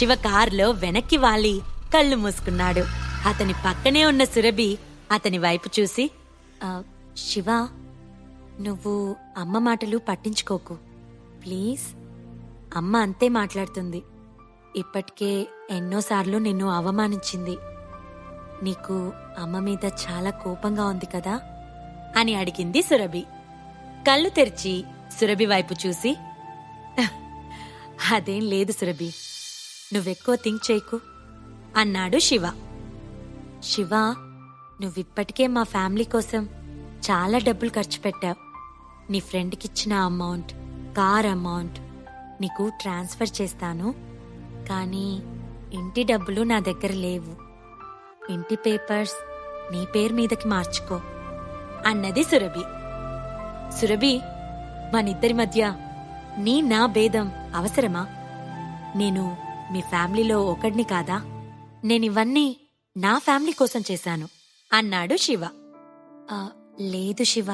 శివ కారులో వెనక్కి వాలి కళ్ళు మూసుకున్నాడు. అతని పక్కనే ఉన్న సురభి అతని వైపు చూసి శివ నువ్వు అమ్మ మాటలు పట్టించుకోకు. ప్లీజ్. అమ్మ అంతే మాట్లాడుతుంది. ఇప్పటికే ఎన్నోసార్లు నిన్ను అవమానించింది. నీకు అమ్మ మీద చాలా కోపంగా ఉంది కదా? అని అడిగింది సురభి. కళ్ళు తెరిచి సురభి వైపు చూసి అదేం లేదు సురభి. నువ్వెక్కువ థింక్ చేయకు. అన్నాడు శివ. శివ నువ్విప్పటికే మా ఫ్యామిలీ కోసం చాలా డబ్బులు ఖర్చు పెట్టావు. నీ ఫ్రెండ్కిచ్చిన అమౌంట్ కార్ అమౌంట్ నీకు ట్రాన్స్ఫర్ చేస్తాను. కానీ ఇంటి డబ్బులు నా దగ్గర లేవు. ఇంటి పేపర్స్ నీ పేరు మీదకి మార్చుకో అన్నది సురభి. సురభి మనిద్దరి మధ్య నీ నా భేదం అవసరమా? నేను మీ ఫ్యామిలీలో ఒకడిని కాదా? నేనివన్నీ నా ఫ్యామిలీ కోసం చేశాను అన్నాడు శివ. లేదు శివ.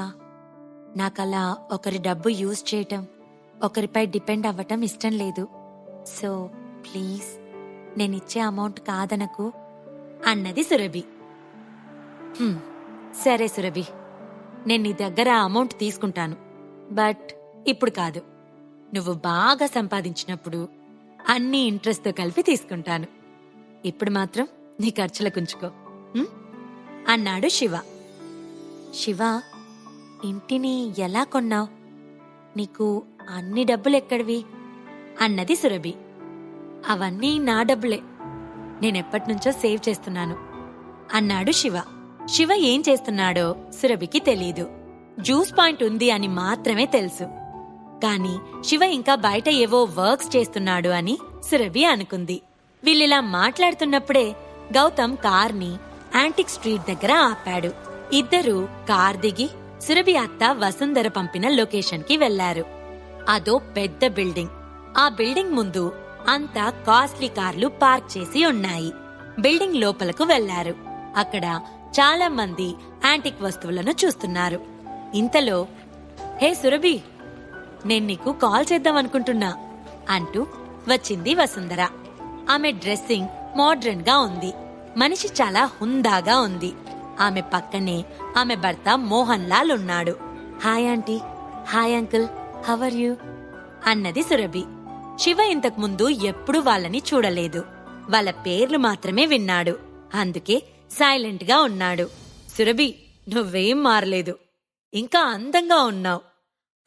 నాకలా ఒకరి డబ్బు యూజ్ చేయటం ఒకరిపై డిపెండ్ అవ్వటం ఇష్టం లేదు. సో ప్లీజ్ నేనిచ్చే అమౌంట్ కాదనకు అన్నది సురభి. సరే సురభి నేను నీ దగ్గర అమౌంట్ తీసుకుంటాను. బట్ ఇప్పుడు కాదు. నువ్వు బాగా సంపాదించినప్పుడు అన్ని ఇంట్రెస్ట్తో కలిపి తీసుకుంటాను. ఇప్పుడు మాత్రం నీ ఖర్చులకుంచుకో అన్నాడు శివ. శివ ఇంటిని ఎలా కొన్నావు? నీకు అన్ని డబ్బులు ఎక్కడివి? అన్నది సురభి. అవన్నీ నా డబ్బులే. నేనెప్పటినుంచో సేవ్ చేస్తున్నాను అన్నాడు శివ. శివ ఏం చేస్తున్నాడో సురభికి తెలీదు. జ్యూస్ పాయింట్ ఉంది అని మాత్రమే తెలుసు. కాని శివ ఇంకా బయట ఏవో వర్క్స్ చేస్తున్నాడు అని సురభి అనుకుంది. వీళ్ళిలా మాట్లాడుతున్నప్పుడే గౌతమ్ కార్ని యాంటిక్ స్ట్రీట్ దగ్గర ఆపాడు. ఇద్దరూ కార్ దిగి సురభి అత్త వసుంధర పంపిన లొకేషన్కి వెళ్ళారు అదో పెద్ద బిల్డింగ్. ఆ బిల్డింగ్ ముందు అంతా కాస్ట్లీ కార్లు పార్క్ చేసి ఉన్నాయి. బిల్డింగ్ లోపలకు వెళ్ళారు అక్కడ చాలా మంది యాంటిక్ వస్తువులను చూస్తున్నారు. ఇంతలో హే సురభి నేను నీకు కాల్ చేద్దాం అనుకుంటున్నా అంటూ వచ్చింది వసుంధర. ఆమె డ్రెస్సింగ్ మోడ్రన్గా ఉంది. మనిషి చాలా హుందాగా ఉంది. ఆమె పక్కనే ఆమె భర్త మోహన్ లాల్ ఉన్నాడు. Hi aunty. Hi uncle. How are you? అన్నది సురభి. శివ ఇంతకు ముందు ఎప్పుడూ వాళ్ళని చూడలేదు. వాళ్ళ పేర్లు మాత్రమే విన్నాడు. అందుకే సైలెంట్గా ఉన్నాడు. సురభి నువ్వేం మారలేదు. ఇంకా అందంగా ఉన్నావు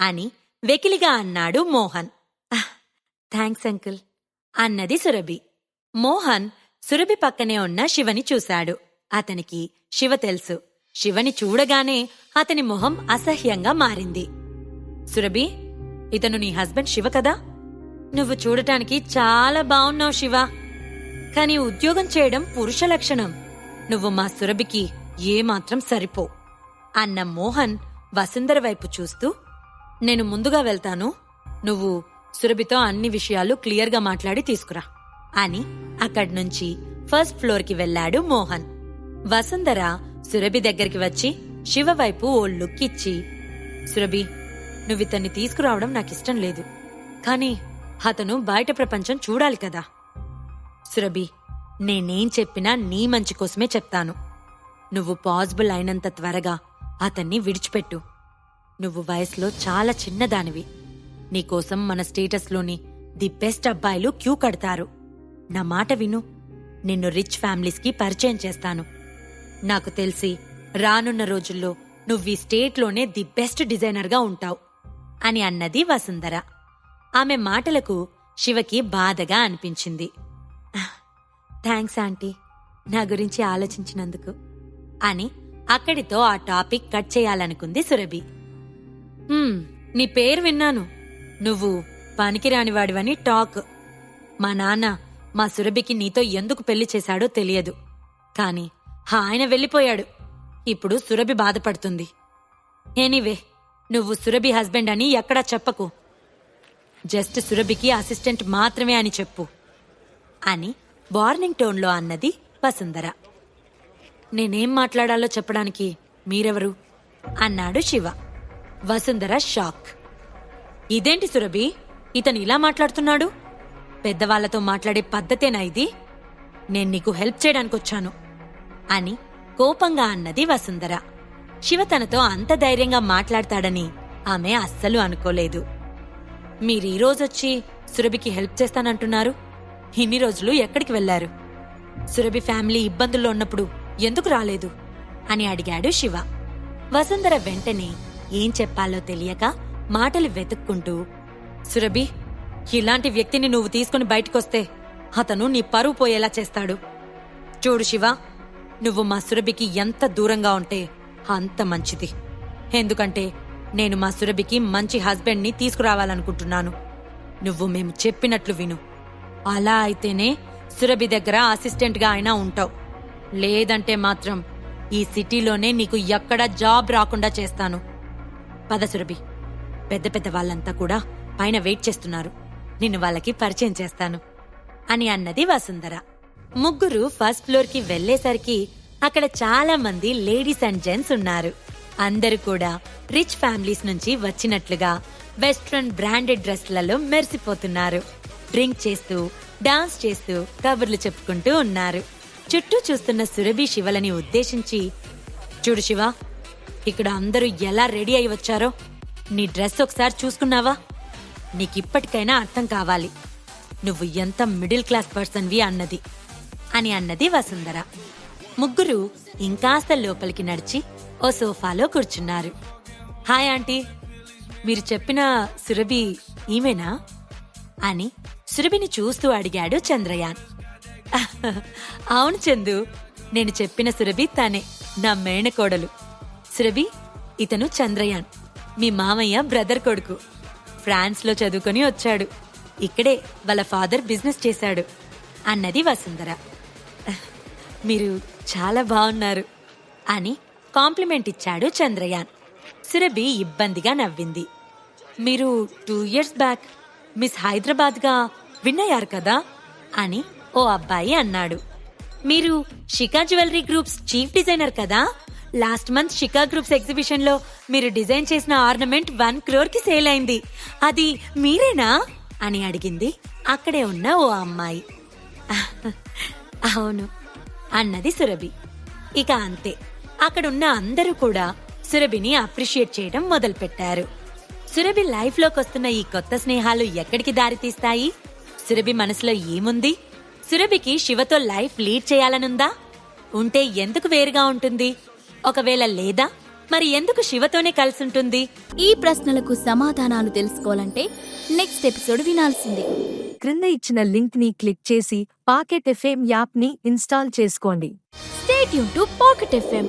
అని వెకిలిగా అన్నాడు మోహన్. థ్యాంక్స్ అంకుల్ అన్నది సురభి. మోహన్ సురభి పక్కనే ఉన్న శివని చూశాడు. అతనికి శివ తెలుసు. శివని చూడగానే అతని మొహం అసహ్యంగా మారింది. సురభి ఇతను నీ హస్బెండ్ శివ కదా? నువ్వు చూడటానికి చాలా బావున్నావు శివ. కాని ఉద్యోగం చేయడం పురుష లక్షణం. నువ్వు మా సురభికి ఏమాత్రం సరిపో అన్న మోహన్ వసుంధర వైపు చూస్తూ నేను ముందుగా వెళ్తాను. నువ్వు సురభితో అన్ని విషయాలు క్లియర్గా మాట్లాడి తీసుకురా. అని అక్కడి నుంచి ఫస్ట్ ఫ్లోర్కి వెళ్ళాడు మోహన్. వసుంధర సురభి దగ్గరికి వచ్చి శివ వైపు ఓ లుక్ ఇచ్చి సురభి నువ్వితన్ని తీసుకురావడం నాకిష్టం లేదు. కానీ అతను బయట ప్రపంచం చూడాలి కదా. సురభి నేనేం చెప్పినా నీ మంచి కోసమే చెప్తాను. నువ్వు పాసిబుల్ అయినంత త్వరగా అతన్ని విడిచిపెట్టు. నువ్వు వయసులో చాలా చిన్నదానివి. నీకోసం మన స్టేటస్లోని ది బెస్ట్ అబ్బాయిలు క్యూ కడతారు. నా మాట విను. నిన్ను రిచ్ ఫ్యామిలీస్కి పరిచయం చేస్తాను. నాకు తెలిసి రానున్న రోజుల్లో నువ్వు ఈ స్టేట్లోనే ది బెస్ట్ డిజైనర్గా ఉంటావు. అని అన్నది వసుంధర. ఆమె మాటలకు శివకి బాధగా అనిపించింది. Thanks aunty. నా గురించి ఆలోచించినందుకు. అని అక్కడితో ఆ టాపిక్ కట్ చేయాలనుకుంది సురభి. నీ పేరు విన్నాను. నువ్వు పనికిరాని వాడివని టాక్. మా నాన్న మా సురభికి నీతో ఎందుకు పెళ్ళి చేశాడో తెలియదు. కాని ఆయన వెళ్ళిపోయాడు. ఇప్పుడు సురభి బాధపడుతుంది. ఎనీవే నువ్వు సురభి హస్బెండ్ అని ఎక్కడా చెప్పకు. జస్ట్ సురభికి అసిస్టెంట్ మాత్రమే అని చెప్పు. అని వార్నింగ్ టోన్లో అన్నది వసుంధర. నేనేం మాట్లాడాలో చెప్పడానికి మీరెవరు? అన్నాడు శివ. వసుంధర షాక్. ఇదేంటి సురభి? ఇతను ఇలా మాట్లాడుతున్నాడు? పెద్దవాళ్ళతో మాట్లాడే పద్ధతేనా ఇది? నేను నీకు హెల్ప్ చేయడానికి వచ్చాను అని కోపంగా అన్నది వసుంధర. శివ తనతో అంత ధైర్యంగా మాట్లాడతాడని ఆమె అస్సలు అనుకోలేదు. మీరీ రోజొచ్చి సురభికి హెల్ప్ చేస్తానంటున్నారు? ఇన్ని రోజులు ఎక్కడికి వెళ్ళారు సురభి ఫ్యామిలీ ఇబ్బందుల్లో ఉన్నప్పుడు ఎందుకు రాలేదు? అని అడిగాడు శివ. వసుంధర వెంటనే ఏం చెప్పాలో తెలియక మాటలు వెతుక్కుంటూ సురభి ఇలాంటి వ్యక్తిని నువ్వు తీసుకుని బయటకొస్తే అతను నీ పరువు పోయేలా చేస్తాడు. చూడు శివ నువ్వు మా సురభికి ఎంత దూరంగా ఉంటే అంత మంచిది. ఎందుకంటే నేను మా సురభికి మంచి హస్బెండ్ని తీసుకురావాలనుకుంటున్నాను. నువ్వు మేము చెప్పినట్లు విను. అలా అయితేనే సురభి దగ్గర అసిస్టెంట్గా అయినా ఉంటావు. లేదంటే మాత్రం ఈ సిటీలోనే నీకు ఎక్కడా జాబ్ రాకుండా చేస్తాను. పద సురభి. పెద్ద పెద్ద వాళ్ళంతా కూడా పైన వెయిట్ చేస్తున్నారు. నిన్ను వాళ్ళకి పరిచయం చేస్తాను. అని అన్నది వసుంధర. ముగ్గురు ఫస్ట్ ఫ్లోర్కి వెళ్ళేసరికి అక్కడ చాలా మంది లేడీస్ అండ్ జెంట్స్ ఉన్నారు. అందరూ కూడా రిచ్ ఫ్యామిలీస్ నుంచి వచ్చినట్లుగా వెస్ట్రన్ బ్రాండెడ్ డ్రెస్లలో మెరిసిపోతున్నారు. డ్రింక్ చేస్తూ డాన్స్ చేస్తూ కబుర్లు చెప్పుకుంటూ ఉన్నారు. చుట్టూ చూస్తున్న సురభి శివలని ఉద్దేశించి చూడు శివ ఇక్కడ అందరూ ఎలా రెడీ అయి వచ్చారో నీ డ్రెస్ ఒకసారి చూసుకున్నావా? నీకిప్పటికైనా అర్థం కావాలి. నువ్వు ఎంత మిడిల్ క్లాస్ పర్సన్వి అన్నది. అని అన్నది వసుంధర. ముగ్గురు ఇంకాస్త లోపలికి నడిచి ఓ సోఫాలో కూర్చున్నారు. హాయ్ ఆంటీ మీరు చెప్పిన సురభి ఈమెనా? అని సురభిని చూస్తూ అడిగాడు చంద్రయాన్. అవును చందు నేను చెప్పిన సురభి తానే నా మేనకోడలు. సురభి ఇతను చంద్రయాన్. మీ మామయ్య బ్రదర్ కొడుకు. ఫ్రాన్స్లో చదువుకొని వచ్చాడు. ఇక్కడే వాళ్ళ ఫాదర్ బిజినెస్ చేశాడు. అన్నది వసుంధర. మీరు చాలా బాగున్నారు అని కాంప్లిమెంట్ ఇచ్చాడు చంద్రయాన్. సురభి ఇబ్బందిగా నవ్వింది. మీరు టూ ఇయర్స్ బ్యాక్ మిస్ హైదరాబాద్గా విన్నయ్యారు కదా అని ఓ అబ్బాయి అన్నాడు. మీరు Shika jewellery groups chief designer కదా? లాస్ట్ మంత్ షికా గ్రూప్స్ ఎగ్జిబిషన్లో మీరు డిజైన్ చేసిన ఆర్నమెంట్ వన్ క్రోర్కి సేల్ అయింది. అది మీరేనా? అని అడిగింది. అక్కడే ఉన్న ఓ అమ్మాయి. అవును అన్నది సురభి. ఇక అంతే. అక్కడున్న అందరూ కూడా సురభిని అప్రిషియేట్ చేయడం మొదలుపెట్టారు. సురభి లైఫ్లోకి వస్తున్న ఈ కొత్త స్నేహాలు ఎక్కడికి దారితీస్తాయి సురభి మనసులో ఏముంది? సురభికి శివతో లైఫ్ లీడ్ చేయాలనుందా? ఉంటే ఎందుకు వేరుగా ఉంటుంది? ఒకవేళ లేదా మరి ఎందుకు శివతోనే కలిసుంటుంది? ఈ ప్రశ్నలకు సమాధానాలు తెలుసుకోవాలంటే నెక్స్ట్ ఎపిసోడ్ వినాల్సిందే. క్రింద ఇచ్చిన లింక్ని క్లిక్ చేసి పాకెట్ ఎఫ్ఎం యాప్ని ఇన్స్టాల్ చేసుకోండి. స్టేట్ యూన్ టు పాకెట్ ఎఫ్ఎం